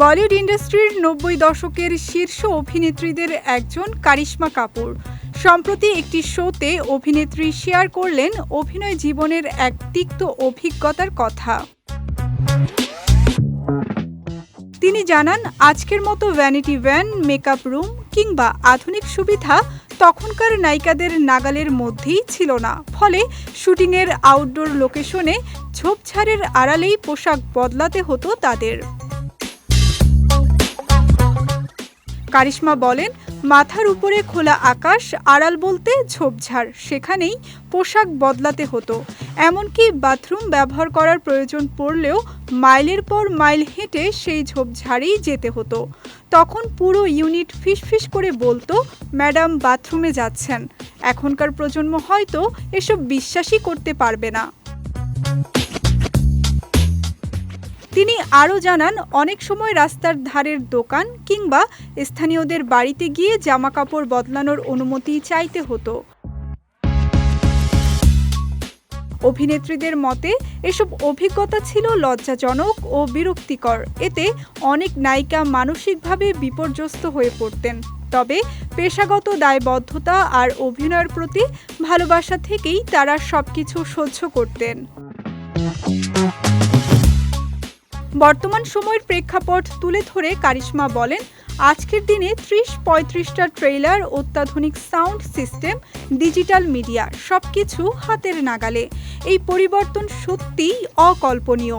বলিউড ইন্ডাস্ট্রির নব্বই দশকের শীর্ষ অভিনেত্রীদের একজন কারিশ্মা কাপুর। সম্প্রতি একটি শোতে অভিনেত্রী শেয়ার করলেন অভিনয় জীবনের এক তিক্ত অভিজ্ঞতার কথা। তিনি জানান, আজকের মতো ভ্যানিটি ভ্যান মেকআপ রুম কিংবা আধুনিক সুবিধা তখনকার নায়িকাদের নাগালের মধ্যেই ছিল না। ফলে শুটিংয়ের আউটডোর লোকেশনে ঝোপঝাড়ের আড়ালেই পোশাক বদলাতে হতো তাদের। কারিশ্মা বলেন, মাথার উপরে খোলা আকাশ, আড়াল বলতে ঝোপঝাড়, সেখানেই পোশাক বদলাতে হতো। এমনকি বাথরুম ব্যবহার করার প্রয়োজন পড়লেও মাইলের পর মাইল হেঁটে সেই ঝোপঝাড়েই যেতে হতো। তখন পুরো ইউনিট ফিসফিস করে বলতো, ম্যাডাম, বাথরুমে যাচ্ছেন। এখনকার প্রজন্ম হয়তো এসব বিশ্বাসই করতে পারবে না। তিনি আরও জানান, অনেক সময় রাস্তার ধারের দোকান কিংবা স্থানীয়দের বাড়িতে গিয়ে জামা কাপড় বদলানোর অনুমতি চাইতে হতো। অভিনেত্রীদের মতে, এসব অভিজ্ঞতা ছিল লজ্জাজনক ও বিরক্তিকর। এতে অনেক নায়িকা মানসিকভাবে বিপর্যস্ত হয়ে পড়তেন। তবে পেশাগত দায়বদ্ধতা আর অভিনয়ের প্রতি ভালোবাসা থেকেই তারা সবকিছু সহ্য করতেন। বর্তমান সময়ের প্রেক্ষাপট তুলে ধরে কারিশ্মা বলেন, আজকের দিনে ত্রিশ পঁয়ত্রিশটা ট্রেইলার, অত্যাধুনিক সাউন্ড সিস্টেম, ডিজিটাল মিডিয়া সব কিছু হাতের নাগালে। এই পরিবর্তন সত্যিই অকল্পনীয়।